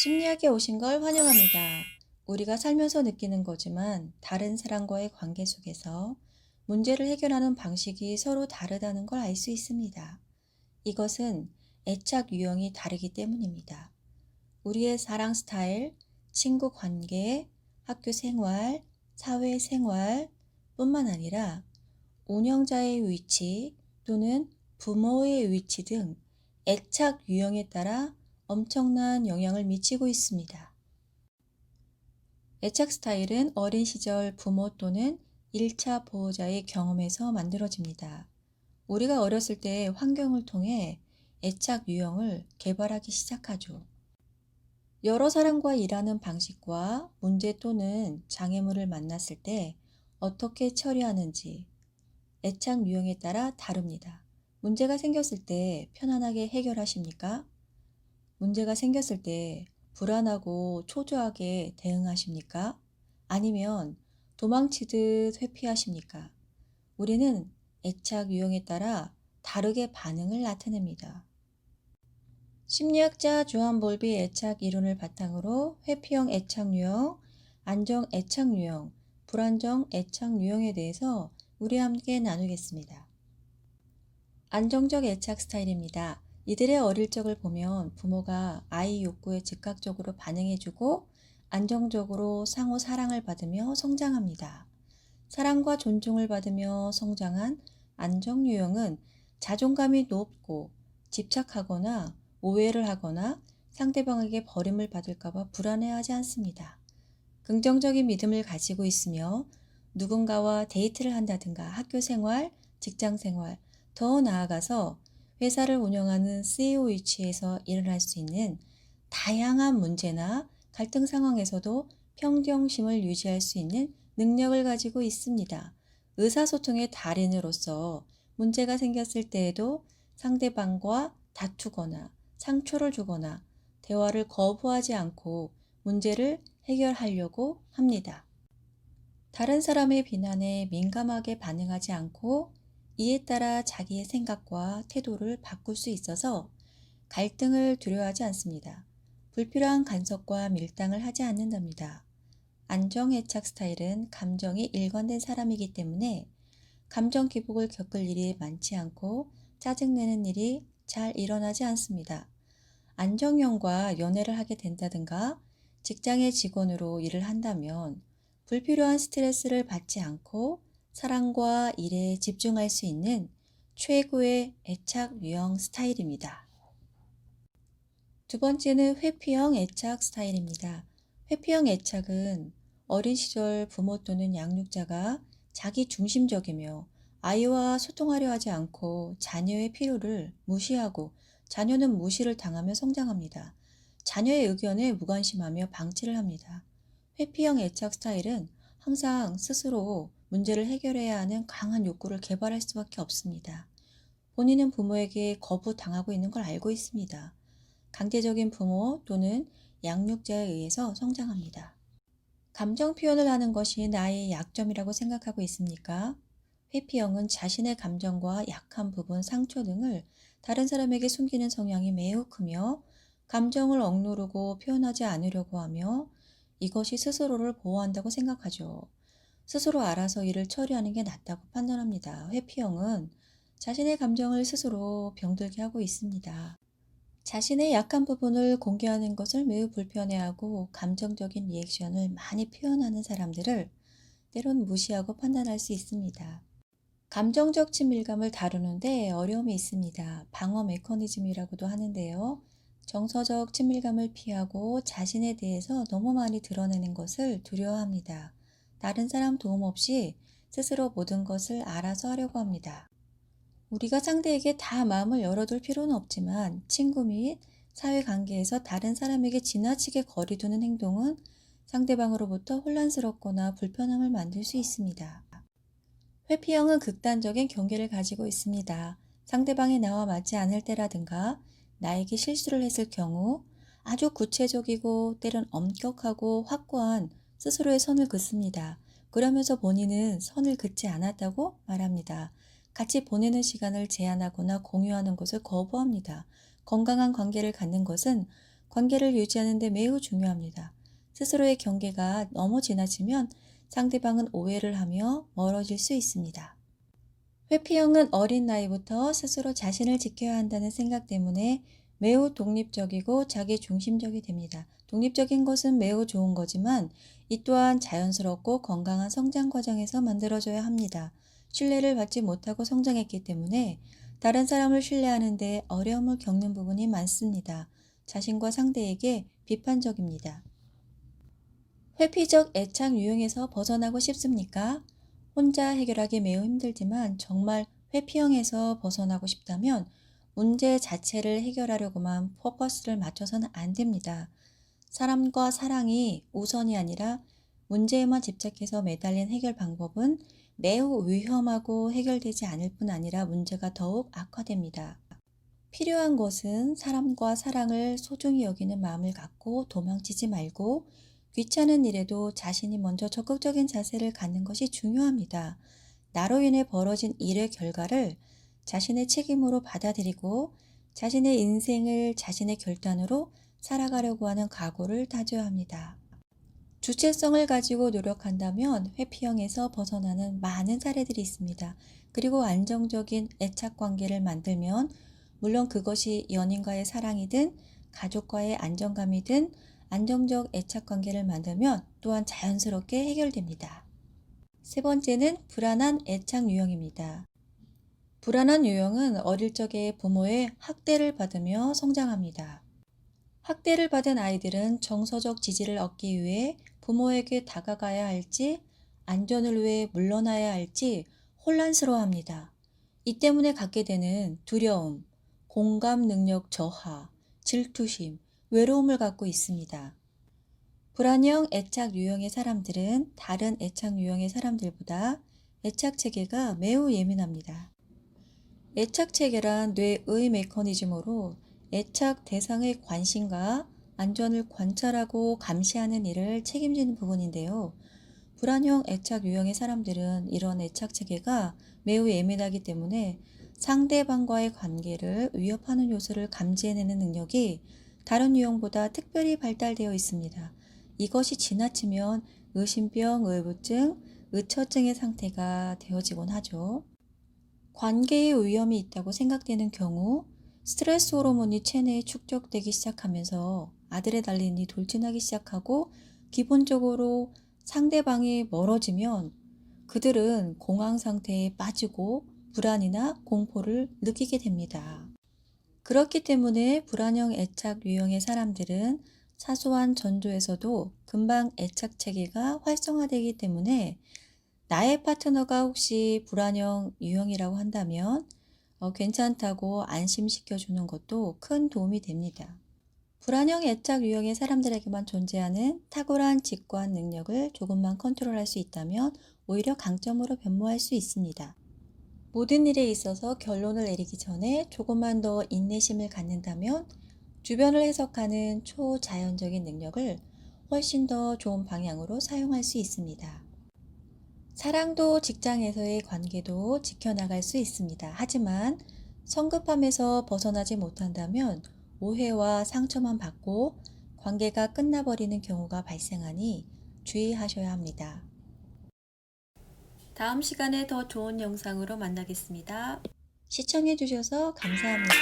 심리학에 오신 걸 환영합니다. 우리가 살면서 느끼는 거지만 다른 사람과의 관계 속에서 문제를 해결하는 방식이 서로 다르다는 걸 알 수 있습니다. 이것은 애착 유형이 다르기 때문입니다. 우리의 사랑 스타일, 친구 관계, 학교 생활, 사회 생활 뿐만 아니라 운영자의 위치 또는 부모의 위치 등 애착 유형에 따라 엄청난 영향을 미치고 있습니다. 애착 스타일은 어린 시절 부모 또는 1차 보호자의 경험에서 만들어집니다. 우리가 어렸을 때 환경을 통해 애착 유형을 개발하기 시작하죠. 여러 사람과 일하는 방식과 문제 또는 장애물을 만났을 때 어떻게 처리하는지 애착 유형에 따라 다릅니다. 문제가 생겼을 때 편안하게 해결하십니까? 문제가 생겼을 때 불안하고 초조하게 대응하십니까? 아니면 도망치듯 회피하십니까? 우리는 애착 유형에 따라 다르게 반응을 나타냅니다. 심리학자 조한 볼비 애착 이론을 바탕으로 회피형 애착 유형, 안정 애착 유형, 불안정 애착 유형에 대해서 우리 함께 나누겠습니다. 안정적 애착 스타일입니다. 이들의 어릴 적을 보면 부모가 아이 욕구에 즉각적으로 반응해주고 안정적으로 상호 사랑을 받으며 성장합니다. 사랑과 존중을 받으며 성장한 안정 유형은 자존감이 높고 집착하거나 오해를 하거나 상대방에게 버림을 받을까봐 불안해하지 않습니다. 긍정적인 믿음을 가지고 있으며 누군가와 데이트를 한다든가 학교 생활, 직장 생활, 더 나아가서 회사를 운영하는 CEO 위치에서 할수 있는 다양한 문제나 갈등 상황에서도 평정심을 유지할 수 있는 능력을 가지고 있습니다. 의사소통의 달인으로서 문제가 생겼을 때에도 상대방과 다투거나 상처를 주거나 대화를 거부하지 않고 문제를 해결하려고 합니다. 다른 사람의 비난에 민감하게 반응하지 않고 이에 따라 자기의 생각과 태도를 바꿀 수 있어서 갈등을 두려워하지 않습니다. 불필요한 간섭과 밀당을 하지 않는답니다. 안정애착 스타일은 감정이 일관된 사람이기 때문에 감정 기복을 겪을 일이 많지 않고 짜증내는 일이 잘 일어나지 않습니다. 안정형과 연애를 하게 된다든가 직장의 직원으로 일을 한다면 불필요한 스트레스를 받지 않고 사랑과 일에 집중할 수 있는 최고의 애착 유형 스타일입니다. 두 번째는 회피형 애착 스타일입니다. 회피형 애착은 어린 시절 부모 또는 양육자가 자기 중심적이며 아이와 소통하려 하지 않고 자녀의 필요를 무시하고 자녀는 무시를 당하며 성장합니다. 자녀의 의견에 무관심하며 방치를 합니다. 회피형 애착 스타일은 항상 스스로 문제를 해결해야 하는 강한 욕구를 개발할 수밖에 없습니다. 본인은 부모에게 거부당하고 있는 걸 알고 있습니다. 강제적인 부모 또는 양육자에 의해서 성장합니다. 감정 표현을 하는 것이 나의 약점이라고 생각하고 있습니까? 회피형은 자신의 감정과 약한 부분, 상처 등을 다른 사람에게 숨기는 성향이 매우 크며 감정을 억누르고 표현하지 않으려고 하며 이것이 스스로를 보호한다고 생각하죠. 스스로 알아서 일을 처리하는 게 낫다고 판단합니다. 회피형은 자신의 감정을 스스로 병들게 하고 있습니다. 자신의 약한 부분을 공개하는 것을 매우 불편해하고 감정적인 리액션을 많이 표현하는 사람들을 때론 무시하고 판단할 수 있습니다. 감정적 친밀감을 다루는데 어려움이 있습니다. 방어 메커니즘이라고도 하는데요. 정서적 친밀감을 피하고 자신에 대해서 너무 많이 드러내는 것을 두려워합니다. 다른 사람 도움 없이 스스로 모든 것을 알아서 하려고 합니다. 우리가 상대에게 다 마음을 열어둘 필요는 없지만 친구 및 사회 관계에서 다른 사람에게 지나치게 거리두는 행동은 상대방으로부터 혼란스럽거나 불편함을 만들 수 있습니다. 회피형은 극단적인 경계를 가지고 있습니다. 상대방이 나와 맞지 않을 때라든가 나에게 실수를 했을 경우 아주 구체적이고 때론 엄격하고 확고한 스스로의 선을 긋습니다. 그러면서 본인은 선을 긋지 않았다고 말합니다. 같이 보내는 시간을 제한하거나 공유하는 것을 거부합니다. 건강한 관계를 갖는 것은 관계를 유지하는 데 매우 중요합니다. 스스로의 경계가 너무 지나치면 상대방은 오해를 하며 멀어질 수 있습니다. 회피형은 어린 나이부터 스스로 자신을 지켜야 한다는 생각 때문에 매우 독립적이고 자기 중심적이 됩니다. 독립적인 것은 매우 좋은 거지만 이 또한 자연스럽고 건강한 성장 과정에서 만들어져야 합니다. 신뢰를 받지 못하고 성장했기 때문에 다른 사람을 신뢰하는데 어려움을 겪는 부분이 많습니다. 자신과 상대에게 비판적입니다. 회피적 애착 유형에서 벗어나고 싶습니까? 혼자 해결하기 매우 힘들지만 정말 회피형에서 벗어나고 싶다면 문제 자체를 해결하려고만 포커스를 맞춰서는 안 됩니다. 사람과 사랑이 우선이 아니라 문제에만 집착해서 매달린 해결 방법은 매우 위험하고 해결되지 않을 뿐 아니라 문제가 더욱 악화됩니다. 필요한 것은 사람과 사랑을 소중히 여기는 마음을 갖고 도망치지 말고 귀찮은 일에도 자신이 먼저 적극적인 자세를 갖는 것이 중요합니다. 나로 인해 벌어진 일의 결과를 자신의 책임으로 받아들이고 자신의 인생을 자신의 결단으로 살아가려고 하는 각오를 다져야 합니다. 주체성을 가지고 노력한다면 회피형에서 벗어나는 많은 사례들이 있습니다. 그리고 안정적인 애착 관계를 만들면 물론 그것이 연인과의 사랑이든 가족과의 안정감이든 안정적 애착 관계를 만들면 또한 자연스럽게 해결됩니다. 세 번째는 불안한 애착 유형입니다. 불안한 유형은 어릴 적에 부모의 학대를 받으며 성장합니다. 학대를 받은 아이들은 정서적 지지를 얻기 위해 부모에게 다가가야 할지 안전을 위해 물러나야 할지 혼란스러워합니다. 이 때문에 갖게 되는 두려움, 공감 능력 저하, 질투심, 외로움을 갖고 있습니다. 불안형 애착 유형의 사람들은 다른 애착 유형의 사람들보다 애착 체계가 매우 예민합니다. 애착 체계란 뇌의 메커니즘으로 애착 대상의 관심과 안전을 관찰하고 감시하는 일을 책임지는 부분인데요. 불안형 애착 유형의 사람들은 이런 애착 체계가 매우 예민하기 때문에 상대방과의 관계를 위협하는 요소를 감지해내는 능력이 다른 유형보다 특별히 발달되어 있습니다. 이것이 지나치면 의심병, 의부증, 의처증의 상태가 되어지곤 하죠. 관계에 위험이 있다고 생각되는 경우 스트레스 호르몬이 체내에 축적되기 시작하면서 아드레날린이 돌진하기 시작하고 기본적으로 상대방이 멀어지면 그들은 공황 상태에 빠지고 불안이나 공포를 느끼게 됩니다. 그렇기 때문에 불안형 애착 유형의 사람들은 사소한 전조에서도 금방 애착 체계가 활성화되기 때문에 나의 파트너가 혹시 불안형 유형이라고 한다면 어, 괜찮다고 안심시켜주는 것도 큰 도움이 됩니다. 불안형 애착 유형의 사람들에게만 존재하는 탁월한 직관 능력을 조금만 컨트롤할 수 있다면 오히려 강점으로 변모할 수 있습니다. 모든 일에 있어서 결론을 내리기 전에 조금만 더 인내심을 갖는다면 주변을 해석하는 초자연적인 능력을 훨씬 더 좋은 방향으로 사용할 수 있습니다. 사랑도 직장에서의 관계도 지켜나갈 수 있습니다. 하지만 성급함에서 벗어나지 못한다면 오해와 상처만 받고 관계가 끝나버리는 경우가 발생하니 주의하셔야 합니다. 다음 시간에 더 좋은 영상으로 만나겠습니다. 시청해주셔서 감사합니다.